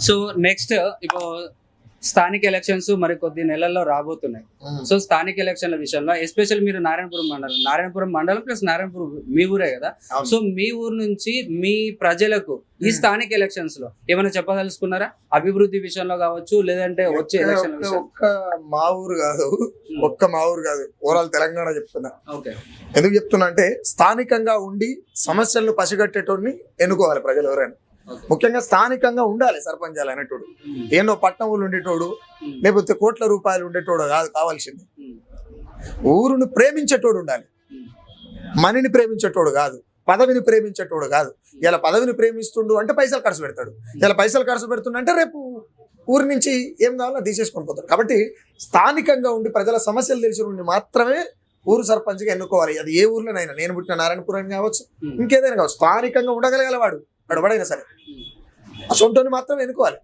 So next ఇప్పుడు స్థానిక elections మరి కొద్ది నెలల్లో రాబోతున్నాయి. సో స్థానిక ఎలక్షన్ల విషయంలో ఎస్పెషల్ మీరు నారాయణపురం మండలం నారాయణపురం మండలం ప్లస్ నారాయణపురం మీ ఊరే కదా. సో మీ ఊరు నుంచి మీ ప్రజలకు ఈ Hmm. స్థానిక ఎలక్షన్స్లో ఏమైనా చెప్పదలుచుకున్నారా? అభివృద్ధి విషయంలో కావచ్చు లేదంటే వచ్చే ఎలక్షన్ ఒక్క- మా ఊరు కాదు. ఒక్క మా ఊరు కాదు. ఓవరాల్ తెలంగాణ చెప్తున్నా. ఓకే ఎందుకు చెప్తున్నా అంటే స్థానికంగా ఉండి సమస్యలను పసిగట్టేటోడిని ఎన్నుకోవాలి ప్రజలు ఎవరైనా. ముఖ్యంగా స్థానికంగా ఉండాలి సర్పంచాలు అనేటోడు. ఏనో పట్టణంలో ఉండేటోడు లేకపోతే కోట్ల రూపాయలు ఉండేటోడు కాదు కావాల్సింది. ఊరును ప్రేమించేటోడు ఉండాలి. మనిని ప్రేమించేటోడు కాదు పదవిని ప్రేమించేటోడు కాదు. ఇలా పదవిని ప్రేమిస్తుండు అంటే పైసలు ఖర్చు పెడతాడు. ఇలా పైసలు ఖర్చు పెడుతుండు అంటే రేపు ఊరి నుంచి ఏం కావాలో తీసేసుకొని పోతాడు. కాబట్టి స్థానికంగా ఉండి ప్రజల సమస్యలు తెలిసిన ఉండి మాత్రమే ఊరు సర్పంచ్గా ఎన్నుకోవాలి. అది ఏ ఊర్లోనైనా నేను పుట్టిన నారాయణపురం కావచ్చు ఇంకేదైనా కావచ్చు. స్థానికంగా ఉండగలగల వాడు వాడు. ఎవడైనా సరే. ఆ సొంతని మాత్రం ఎన్నుకోవాలి.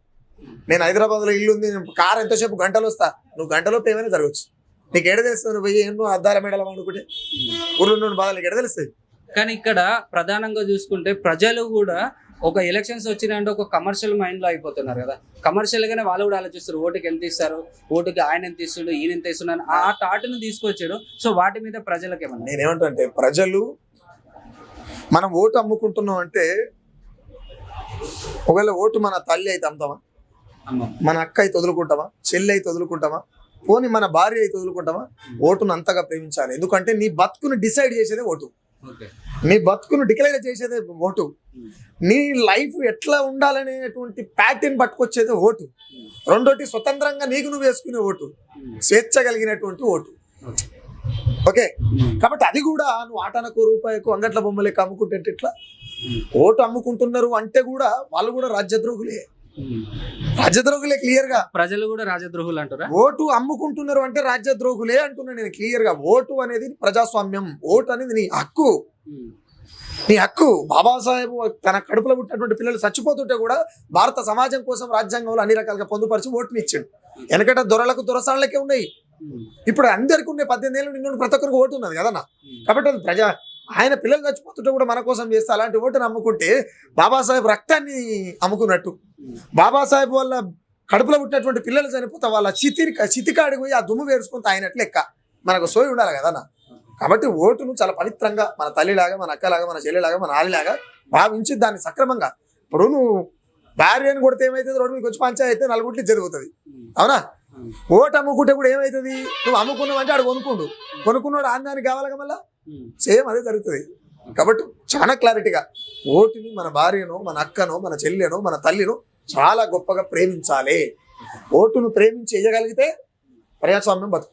నేను హైదరాబాద్లో ఇల్లు ఉంది నేను కార్ ఎంతసేపు గంటలు వస్తా నువ్వు గంటలోపు ఏమైనా జరగచ్చు నీకు ఎడ తెలుస్తుంది నువ్వు పోయి ఎన్నో అద్దాల మేడలం అనుకుంటే ఊర్లో నుండి బాధ నీకు ఎడ తెలుస్తుంది కానీ ఇక్కడ ప్రధానంగా చూసుకుంటే ప్రజలు కూడా ఒక ఎలక్షన్స్ వచ్చినాయంటే ఒక కమర్షియల్ మైండ్లో అయిపోతున్నారు కదా. కమర్షియల్ గానే వాళ్ళు కూడా ఆలోచిస్తారు ఓటుకి ఎంత ఇస్తారు ఓటుకి ఆయన ఎంత ఇస్తుండు ఈయన ఎంత ఇస్తున్నాడు ఆ థాట్ను తీసుకొచ్చాడు సో వాటి మీద ప్రజలకు ఏమన్నా? నేనేమంటా అంటే ప్రజలు మనం ఓటు అమ్ముకుంటున్నాం అంటే ఒకవేళ ఓటు మన తల్లి అయితే అమ్ముతామా? అమ్మ. మన అక్క అయితే వదులుకుంటామా? చెల్లి అయితే వదులుకుంటామా? పోని మన భార్య అయితే వదులుకుంటామా? ఓటును అంతగా ప్రేమించాలి. ఎందుకంటే నీ బతుకును డిసైడ్ చేసేదే ఓటు. నీ బతుకును డిక్లేర్ చేసేదే ఓటు. నీ లైఫ్ ఎట్లా ఉండాలనేటువంటి ప్యాటర్న్ పట్టుకొచ్చేది ఓటు. రెండోటి స్వతంత్రంగా నీకు నువ్వు వేసుకునే ఓటు. స్వేచ్ఛ కలిగినటువంటి ఓటు. ఓకే. కాబట్టి అది కూడా నువ్వు ఆటనకు రూపాయకు అంగట్ల బొమ్మలకి అమ్ముకుంటే ఎట్లా? ఓటు అమ్ముకుంటున్నారు అంటే కూడా వాళ్ళు కూడా రాజ్యద్రోహులే. రాజ్యద్రోహులే క్లియర్గా. ప్రజలు కూడా రాజద్రోహులు అంటారా? ఓటు అమ్ముకుంటున్నారు అంటే రాజ్యద్రోహులే అంటున్నా నేను క్లియర్గా. ఓటు అనేది ప్రజాస్వామ్యం. ఓటు అనేది నీ హక్కు. నీ హక్కు. బాబాసాహెబ్ తన కడుపులో పుట్టినటువంటి పిల్లలు చచ్చిపోతుంటే కూడా భారత సమాజం కోసం రాజ్యాంగంలో అన్ని రకాలుగా పొందుపరిచి ఓటుని ఇచ్చాడు. వెనకట దొరలకు దొరసాళ్ళకే ఉన్నాయి. ఇప్పుడు అందరికి ఉండే పద్దెనిమిది ఏళ్ళు నిన్ను ప్రతి ఒక్కరికి ఓటు ఉన్నది కదన్నా? కాబట్టి అది ప్రజా ఆయన పిల్లలు చచ్చిపోతుంటే కూడా మన కోసం చేస్తే అలాంటి ఓటుని అమ్ముకుంటే బాబాసాహెబ్ రక్తాన్ని అమ్ముకున్నట్టు. బాబాసాహెబ్ వల్ల కడుపులో పుట్టినటువంటి పిల్లలు చనిపోతే వాళ్ళ చితి చితికాడికి పోయి ఆ దుమ్ము వేసుకుంటే ఆయనట్లు లెక్క. మనకు సోయి ఉండాలి కదన్నా కాబట్టి ఓటును చాలా పవిత్రంగా మన తల్లిలాగా మన అక్కలాగా మన చెల్లిలాగా మన ఆలిలాగా భావించి దాన్ని సక్రమంగా. ఇప్పుడు నువ్వు భార్యను కొడితే ఏమైతుంది? రోడ్డు మీకు వచ్చి పంచాయతీ అయితే నలుగురికి జరుగుతుంది అవునా? ఓటు అమ్ముకుంటే కూడా ఏమవుతుంది నువ్వు అమ్ముకున్నావు అంటే ఆడు కొనుక్కుండు. కొనుక్కున్నాడు ఆందానికి కావాలిగా మళ్ళా? సేమ్ అదే జరుగుతుంది. కాబట్టి చాలా క్లారిటీగా ఓటుని మన భార్యను మన అక్కను మన చెల్లెను మన తల్లిను చాలా గొప్పగా ప్రేమించాలి. ఓటును ప్రేమించి వేయగలిగితే ప్రజాస్వామ్యం బతుకు